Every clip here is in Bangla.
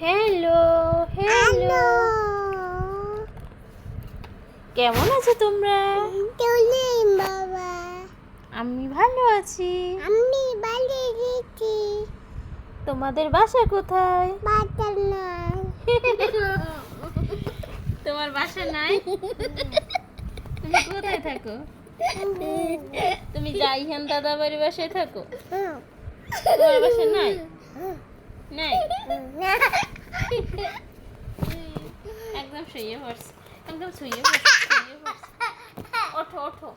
হ্যালো হ্যালো কেমন আছো তোমরা? বাবা। আমি ভালো আছি। আমি বাড়ি গেছি তোমাদের বাসা কোথায়? বাতার নয় তোমার বাসা নাই? তুমি কোথায় থাকো? তুমি যাইহান দাদা বাড়ির বাসায় থাকো? তোমার বাসা নাই? নাই। একদম শুয়ে পড়ছে একদম শুয়ে পড়ছে শুয়ে পড়ছে। ওঠো ওঠো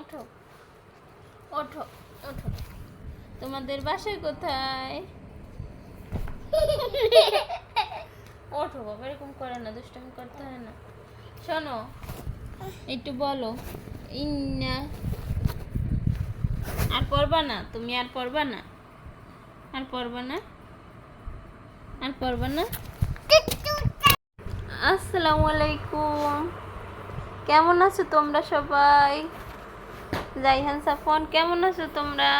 ওঠো ওঠো ওঠো। তোমাদের বাসায় কোথায়? ওঠো বাবা এরকম করে না দুষ্টামি করতে হয় না। শোনো একটু বলো ইন্না আর পড়বা না তুমি আর পড়বা না আর পড়বা না? আর পড়বা না? আসসালামু আলাইকুম। কেমন আছো তোমরা সবাই? জাইহান সাফন কেমন আছো তোমরা?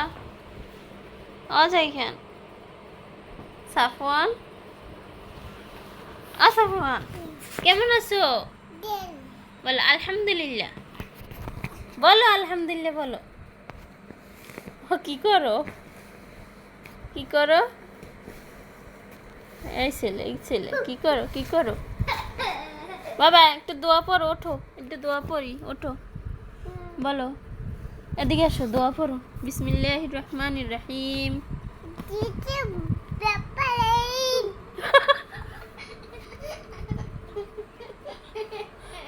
অ জাইহান সাফওয়ান? অ সাফওয়ান, কেমন আছো? বলো, আলহামদুলিল্লাহ। বলো আলহামদুলিল্লাহ বলো। ও কি করো? কি করো? এই ছেলে এই ছেলে, কি করো কি করো? বাবা, একটু দোয়া পড়ো, ওঠো, একটু দোয়া পড়ি, ওঠো। বলো, এদিকে আসো, দোয়া পড়ো। বিসমিল্লাহ রহমান রাহিম।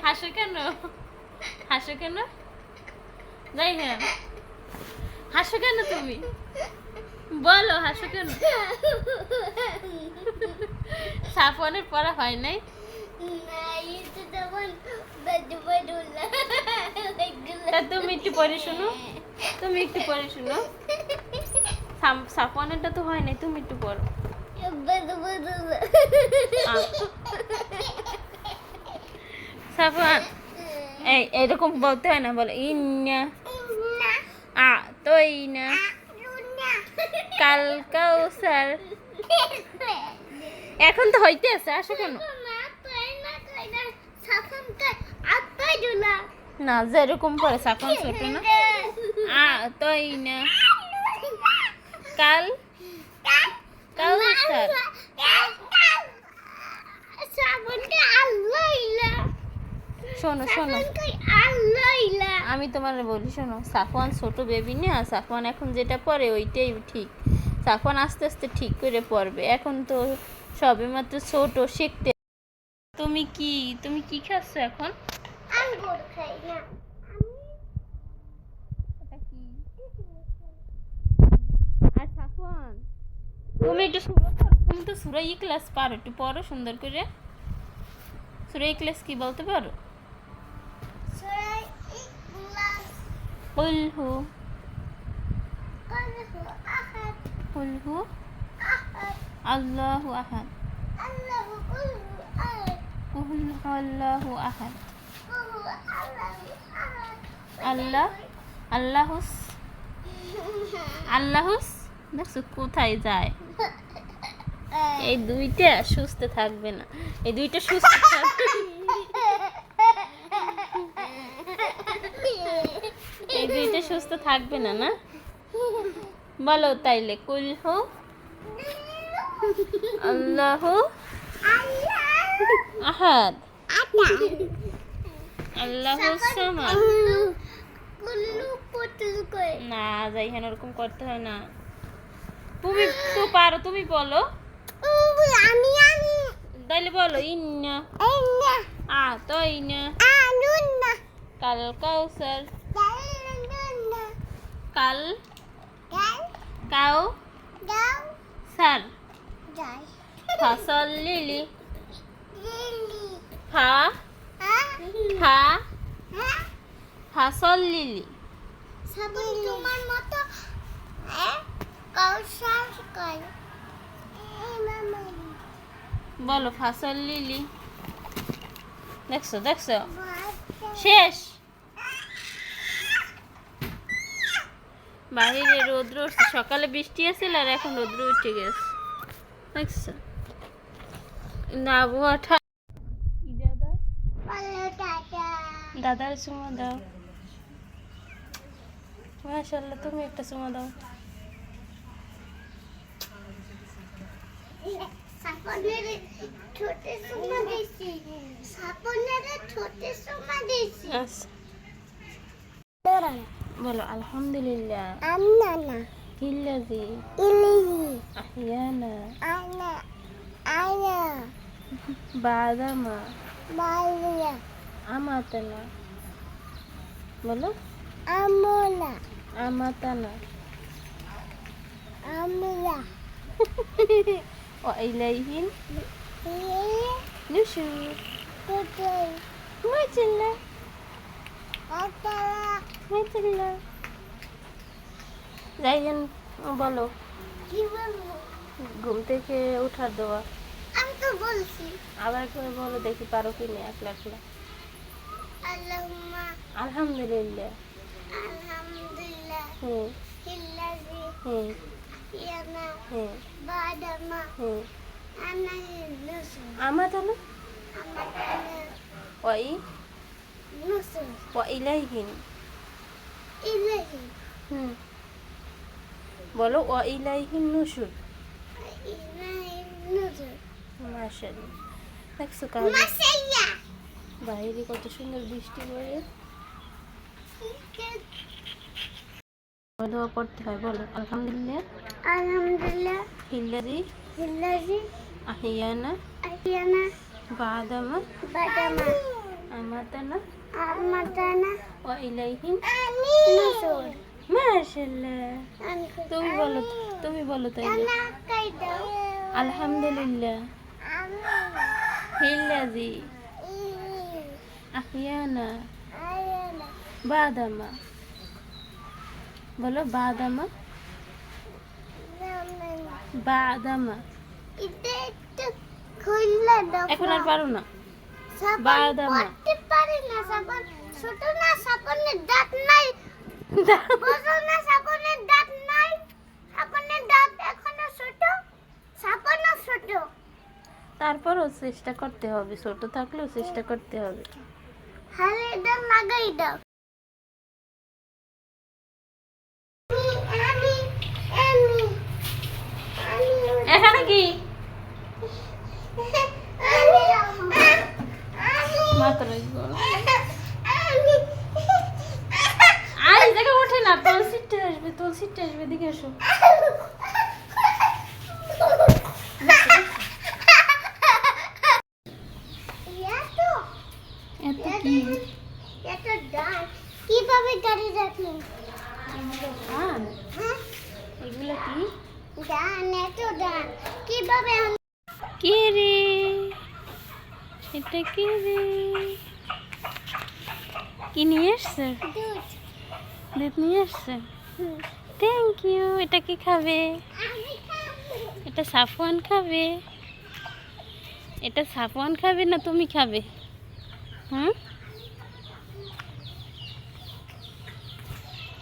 হাসো কেন? হাসো কেন? যাই হ্যাঁ হাসো কেন তুমি? বলো, হাসো কেন? সাফনের পড়া হয় নাই? তুমি একটু পড়ে শোনো। তুমি একটু পড়ে শোনো। সাফনেরটা তো হয় নাই, তুমি একটু পড়ো। সাফন এরকম বলতে হয় না, বলো, ইন্না। আ, তো ইনা কাল কাউসার এখন তো হইতে আছে আসো কেন না তাই না তাই না না যেরকম পরে সাফন ছোট না আ তো ইনা কাল কাউসার সাবনকে আল্লাহ ইলা শোনো শোনো। আমি তোমার বলি শোনো সাফওয়ান ছোট বেবি না সাফওয়ান এখন যেটা পরে ওইটাই ঠিক। সাফওয়ান আস্তে আস্তে ঠিক করে পড়বে এখন তো সবে মাত্র ছোট শিখতে। তুমি কি তুমি কি খাচ্ছ এখন? তুমি একটু তুমি তো সুরাই ক্লাস পারো একটু পড়ো সুন্দর করে। সুরাই ক্লাস কি বলতে পারো সূরা ইখলাস কুল হু কালহু আহাদ। কুল হু আহাদ। আল্লাহু আহাদ। আল্লাহু কুলহু আহাদ। কুল আল্লাহু আহাদ। কুলহু আল্লাহু আহাদ। আল্লাহ আল্লাহুস। আল্লাহুস? দেখছ কোথায় যায়? এই দুইটা সুস্থ থাকবে না। এই দুইটা সুস্থ থাকবে এই দুইটা সুস্থ থাকবে না না? বলো তাইলে কুল হো। আল্লাহ আহাদ। আল্লাহ না যাই হেন ওরকম করতে হয় না। তুমি তো পারো তুমি বলো। আমি আমি তাইলে বলো ইন্না। আ তো ইন্না। আনুন না কাল কাউসার। কাল? কাউ সার ফসল লিলি। ফা? হা? ফা? হা? ফসল লিলি। তোমার মতো হ্যাঁ কৌশল কর বলো ফসল লিলি। দেখছ দেখছ? শেষ? বাহিরে রৌদ্র উঠছে। সকালে বৃষ্টি আছিল আর এখন রৌদ্র উঠে গেছে। দেখছ? না আবহাওয়া দাদার চুমা দাও। মাশাল্লাহ তুমি একটা চুমা দাও। সাপনের সুমা দিছি। সাপনের ছোটে সুমা দিছি। আচ্ছা। বলো আলহামদুলিল্লাহ আন্না না হিল্লাজি ইলিহি আহিয়ানা আনা আয়া বাদামা বালিয়া আমাতানা বলো আমোলা আমাতানা আমলা ও ইলাইহিন ইয়ে নুশুর আতালা বলো। কি বলব? ঘুম থেকে উঠার দেওয়া আমি তো বলছি। আবার করে বলো দেখি পারো কি না একলা একলা। আল্লাহুম্মা। আলহামদুলিল্লাহ। আলহামদুলিল্লাহ। হুম। ইল্লাজি হুম। ইয়ানা হুম। বাদামা হুম। আনা ওয়াই। নুসু ওয়া ইলাইহিন হুম। বলো ওয়া ইলাইহিন নুশুর মাশাআল্লাহ। দেখছ কাজ? বাইরে কত সুন্দর বৃষ্টি পড়ে। বলো পড়তে হয় বলো। আলহামদুলিল্লাহ। আলহামদুলিল্লাহ। হিল্লাজি ইল্লাজি আহিয়ানা। ইয়ানা বাদামা। বাদামা। আমাতানা। তুমি বলো তুমি বলো কাইদা আলহামদুলিল্লাহ হিল্লাজি আহিয়ানা বাদামা বলো বাদামা বাদামা এখন আর পারো না পড়তে পারি না সাবান। ছোট না সাবানের দাঁত নাই। বোঝো না সাবানের দাঁত নাই। সাবানের দাঁত এখনও ছোট সাবানও ছোট। তারপরও চেষ্টা করতে হবে ছোট থাকলেও চেষ্টা করতে হবে। হালে এটা লাগাই দাও। এখানে কি আমি আমি মাত্র আর এই ওঠে না তোর সিটে আসবে তোর সিটে আসবে এসো কি? কীভাবে গাড়ি এগুলো হ্যাঁ? এগুলো কি? ডান এতো ডান কীভাবে আমি কে রে? এটা কে রে? কি নিয়ে এসছে? দুধ। নিয়ে এসছে? থ্যাংক ইউ এটা কি খাবে? এটা সাফওয়ান খাবে? এটা সাফওয়ান খাবে না তুমি খাবে? হুম?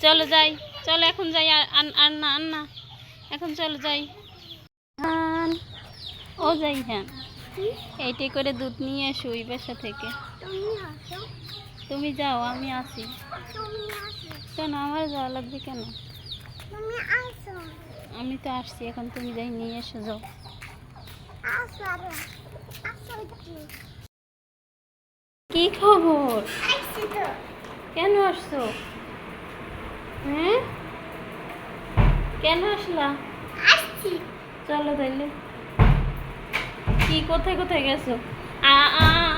চলো যাই। চলো এখন যাই। আর আন- আর না আর না। এখন চলো যাই। ও যাই হ্যাঁ। এইটাই করে দুধ নিয়ে এসো ওই বাসা থেকে। তুমি যাও আমি আসি। কেন আমার যাওয়া লাগবে কেন? আমি তো আসছি এখন তুমি যাই নিয়ে এসো যাও। কি খবর? কেন আসছো? হ্যাঁ? কেন আসলা? চলো তাইলে। কি কোথায় কোথায় গেছো?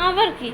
আবার কি?